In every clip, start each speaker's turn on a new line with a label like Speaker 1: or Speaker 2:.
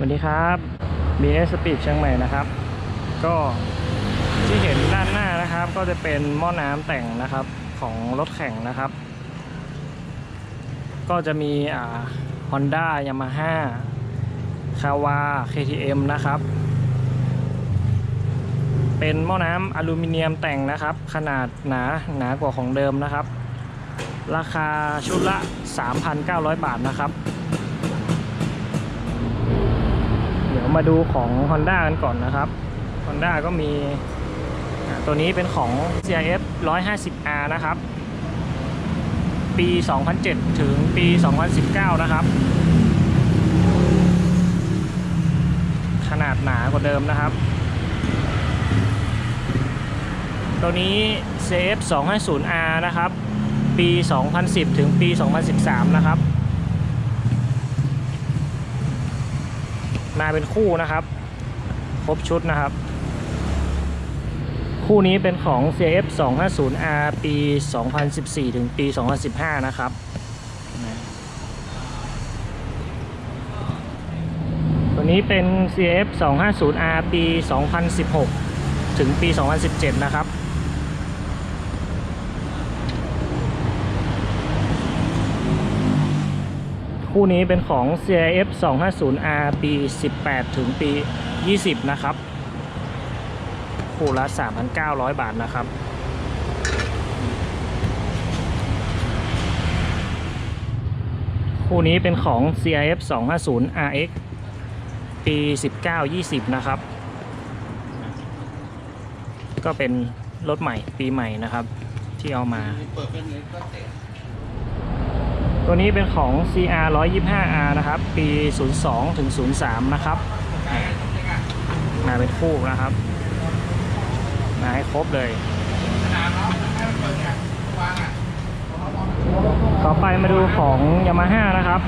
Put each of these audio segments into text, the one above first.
Speaker 1: สวัสดีครับ BS Speed เชียงใหม่นะครับ ก็ที่เห็นด้านหน้านะครับ ก็จะเป็นหม้อน้ำแต่งนะครับของรถแข่งนะครับ ก็จะมีอ่า Honda Yamaha Kawa KTM นะครับ เป็นหม้อน้ำอลูมิเนียมแต่งนะครับ ขนาดหนาหนากว่าของเดิมนะครับ ราคาชุดละ 3,900 บาทนะครับ ยวมาดูของ Honda กันก่อนนะครับ Honda ก็มีตัวนี้เป็นของ CRF 150R นะครับ ปี 2007 ถึงปี 2019 นะครับ ขนาดหนากว่าเดิมนะครับ ตัวนี้ CF 250R นะครับ ปี 2010 ถึงปี 2013 นะครับ มาเป็นคู่นะครับ ครบชุดนะครับ คู่นี้เป็นของ CF 250R ปี 2014 ถึงปี 2015 นะครับตัวนี้เป็น CF 250R ปี 2016 ถึงปี 2017 นะครับ คู่นี้เป็นของ CIF 250R ปี18 ถึงปี 20 นะครับ คู่ละ 3,900 บาทนะครับคู่นี้เป็นของ CIF 250RX ปี 19 20 นะครับ ก็เป็นรถใหม่ปีใหม่นะครับที่เอามา ตัวนี้เป็นของ CR 125R นะครับ ปี 02ถึง03 นะครับมาเป็นคู่นะครับมาให้ครบเลย ต่อไปมาดูของ Yamaha นะครับ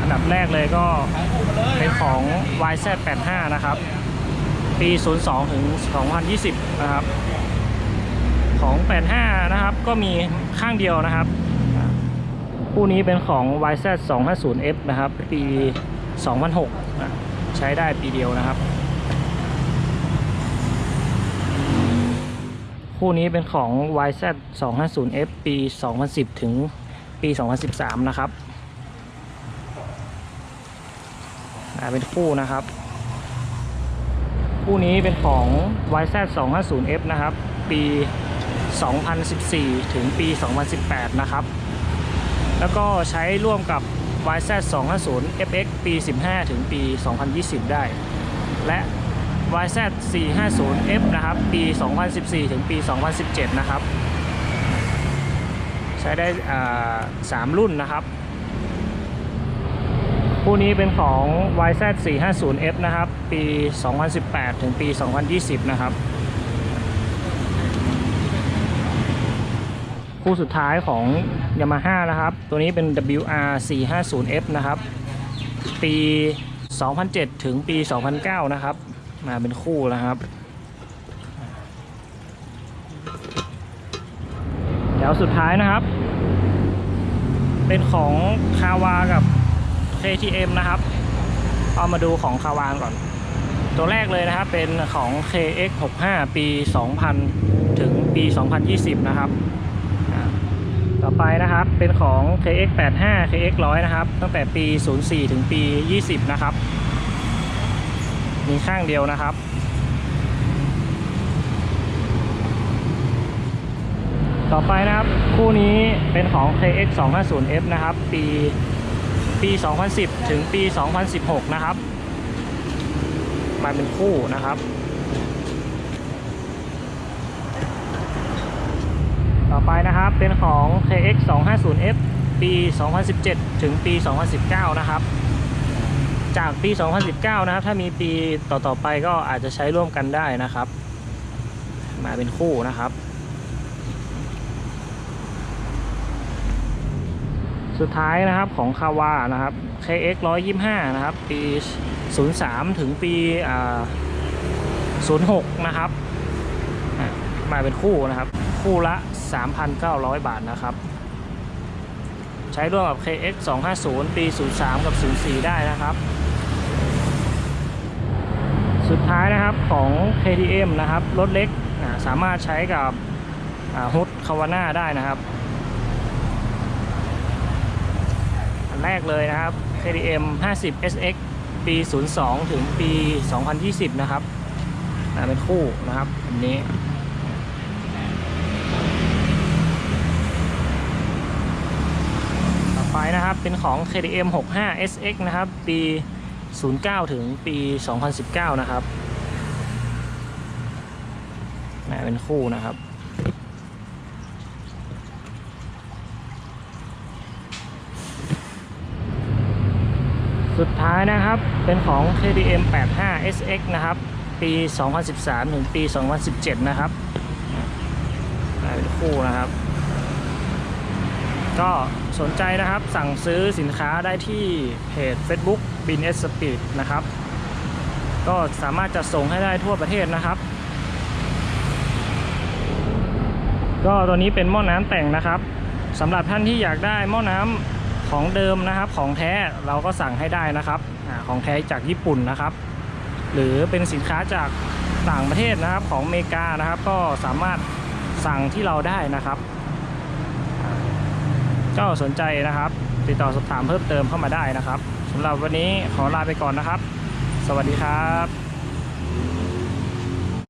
Speaker 1: อันดับแรกเลยก็เป็นของ YZ85 นะครับ ปี 02 ถึง 2020 นะครับ ของ 85 นะครับ ก็มีข้างเดียวนะครับ คู่นี้เป็นของ YZ 250F นะครับ ปี 2006นะใช้ได้ปีเดียวนะครับ คู่นี้เป็นของ YZ 250F ปี 2010 ถึงปี 2013 นะครับอ่าเป็นคู่นะครับ คู่นี้เป็นของ YZ 250F นะครับ ปี 2014 ถึงปี 2018 นะครับ แล้วก็ใช้ร่วมกับ YZ 250 FX ปี 15 ถึงปี 2020 ได้ และ YZ 450 F นะครับ ปี 2014 ถึงปี 2017 นะครับ ใช้ได้อ่า3รุ่นนะครับคู่นี้เป็นของ YZ 450 F นะครับ ปี 2018 ถึงปี 2020 นะครับ คู่สุดท้ายของ Yamaha นะครับ ตัวนี้เป็น WR 450 F นะครับ ปี 2007 ถึงปี 2009 นะครับ มาเป็นคู่นะครับเดี๋ยวสุดท้ายนะครับ เป็นของคาวากับ KTM นะครับ เอามาดูของคาวาก่อน ตัวแรกเลยนะครับเป็นของ KX65 ปี 2000 ถึงปี 2020 นะครับ ไปนะครับ เป็นของ KX85 KX100 นะครับ ตั้งแต่ปี 04 ถึงปี 20 นะครับ มีข้างเดียวนะครับ ต่อไปนะครับ คู่นี้เป็นของ KX250F นะครับ ปี ปี 2010 ถึงปี 2016 นะครับ มาเป็นคู่นะครับ ต่อไปนะครับ เป็นของ KX 250F ปี 2017 ถึงปี 2019 นะครับ จากปี 2019 นะครับ ถ้ามีปีต่อๆไปก็อาจจะใช้ร่วมกันได้นะครับ มาเป็นคู่นะครับ สุดท้ายนะครับของคาวานะครับ KX 125 นะครับ ปี 03 ถึงปี 06 นะครับ มาเป็นคู่นะครับ คู่ละ 3,900 บาทนะครับ ใช้ร่วมกับ KX 250 ปี 03 กับ 04 ได้นะครับ สุดท้ายนะครับของ KTM นะครับ รถเล็กสามารถใช้กับฮุดคาวาน่าได้นะครับอันแรกเลยนะครับ KTM 50 SX ปี 02 ถึงปี 2020 นะครับอ่าเป็นคู่นะครับอันนี้ ต่อ ไปนะครับ เป็นของ KTM 65 SX นะครับ ปี 09 ถึงปี 2019 นะครับนะเป็นคู่นะครับ สุดท้ายนะครับเป็นของ KTM 85 SX นะครับ ปี 2013 ถึงปี 2017 นะครับนะเป็นคู่นะครับ ก็สนใจนะครับสั่งซื้อสินค้าได้ที่เพจ Facebook b i n S Speed นะครับ ก็สามารถจะส่งให้ได้ทั่วประเทศนะครับ ก็ตัวนี้เป็นหม้อน้ำแต่งนะครับสำหรับท่านที่อยากได้หม้อน้ำของเดิมนะครับ ของแท้เราก็สั่งให้ได้นะครับอของแท้จากญี่ปุ่นนะครับ หรือเป็นสินค้าจากต่างประเทศนะครับของอเมริกานะครับ ก็สามารถสั่งที่เราได้นะครับ ก็สนใจนะครับ ติดต่อสอบถามเพิ่มเติมเข้ามาได้นะครับสำหรับวันนี้ขอลาไปก่อนนะครับ สวัสดีครับ